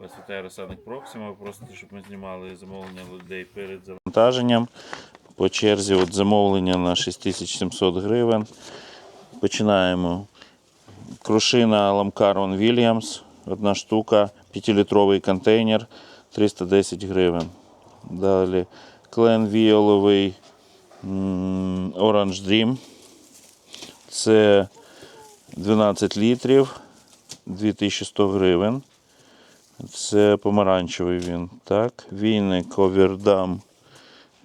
Висота розсадник Проксима. Ви просите, щоб ми знімали замовлення людей перед завантаженням. По черзі от замовлення на 6700 гривень. Починаємо. Крушина Ламкарон Williams. Одна штука, 5-літровий контейнер 310 гривень. Далі клен віоловий Orange Dream. Це 12 літрів, 2100 гривень. Це помаранчевий він. Так. Війник Овердам.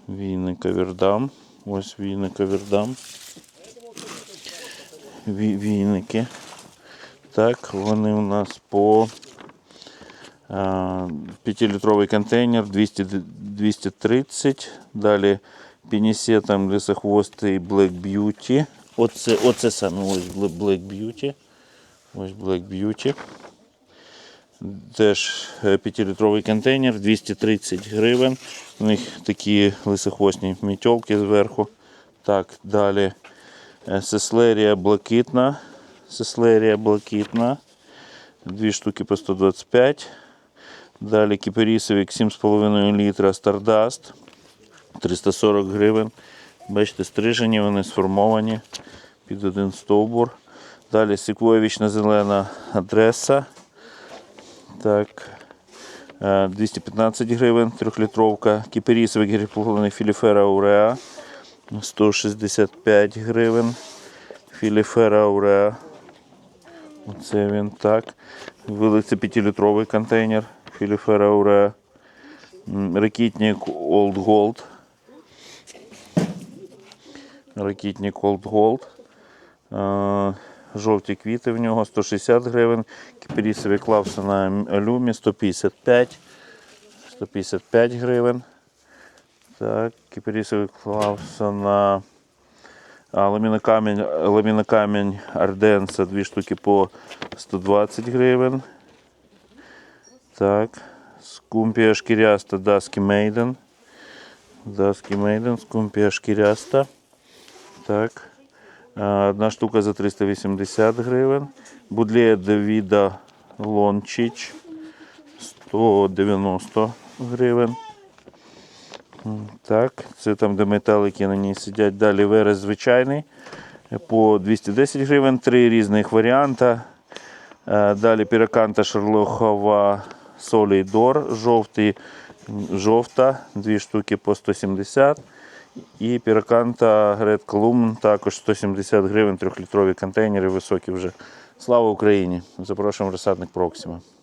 Війник Овердам. Ось війник Овердам. Ві- Війники. Так, вони у нас по 5-літровий контейнер 200, 230. Далі пінісетом лісохвостий Black Beauty. Оце, оце саме ось Black Beauty. Ось Black Beauty. Теж 5-літровий контейнер 230 гривень. У них такі лисохвостні мітьолки зверху. Так, далі е, сеслерія блакитна. Сеслерія блакитна. Дві штуки по 125. Далі кіперісовик 7,5 літра Stardust. 340 гривень. Бачите, стрижені, вони сформовані під один стовбур. Далі секвоєвічна зелена адреса. Так. е, 215 гривень, трьохлітровка. Кіперісовик гріплований філіфера Уреа. 165 гривень. Філіфера Уреа. Оце він так. Великий 5-літровий контейнер. Філіфера Уреа. Ракітник Old Gold. Ракітник Old Gold. Жовті квіти в нього 160 гривень. Кіпірісові Клавсона Алюмі 155. 155 гривень. Так, кіпірісові Клавсона а, ламінокамінь, ламінокамінь Арденса, дві штуки по 120 гривень. Так. Скумпія шкіряста Даски Мейден. Даски Мейден, скумпія шкіряста. Так. А, Одна штука за 380 гривень. Будлея Давіда Лончич 190 гривень. Так, це там, де металики на ній сидять. Далі верес звичайний по 210 гривень, три різних варіанти. Е, Далі піраканта шарлохова Солідор, жовтий, жовта, дві штуки по 170. І піраканта Грет Колумн також 170 гривень, трьохлітрові контейнери високі вже. Слава Україні! Запрошуємо розсадник Проксима.